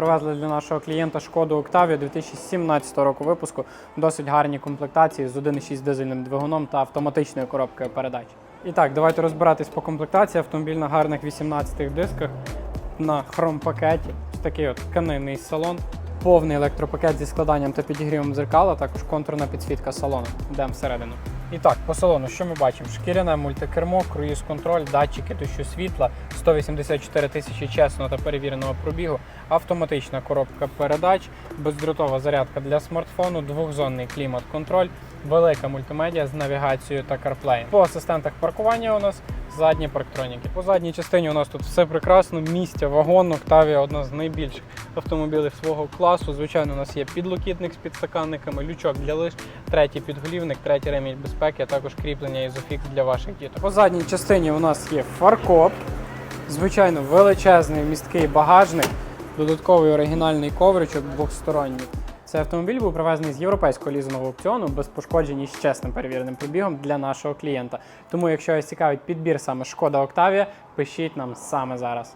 Привезли для нашого клієнта шкоду Octavia 2017 року випуску. Досить гарні комплектації з 1,6 дизельним двигуном та автоматичною коробкою передач. І так, давайте розбиратись по комплектації. Автомобіль на гарних 18 дисках на хромпакеті. Такий от тканинний салон. Повний електропакет зі складанням та підігрівом дзеркала, також контурна підсвітка салону. Йдемо всередину. І так, по салону, що ми бачимо? Шкіряне мультикермо, круїз-контроль, датчики дощу світла, 184 тисячі чесного та перевіреного пробігу, автоматична коробка передач, бездротова зарядка для смартфону, двохзонний клімат-контроль, велика мультимедіа з навігацією та CarPlay. По асистентах паркування у нас задні парктроніки. По задній частині у нас тут все прекрасно, місця, вагон, Octavia одна з найбільших автомобілів свого класу. Звичайно, у нас є підлокітник з підстаканниками, лючок для лиш, третій підголівник, третій ремінь безпеки, а також кріплення ізофікс для ваших діток. По задній частині у нас є фаркоп, звичайно, величезний місткий багажник, додатковий оригінальний ковричок двохсторонній. Цей автомобіль був привезений з європейського лізового аукціону без пошкоджень і з чесним перевіреним пробігом для нашого клієнта. Тому, якщо вас цікавить підбір саме шкода Октавія, пишіть нам саме зараз.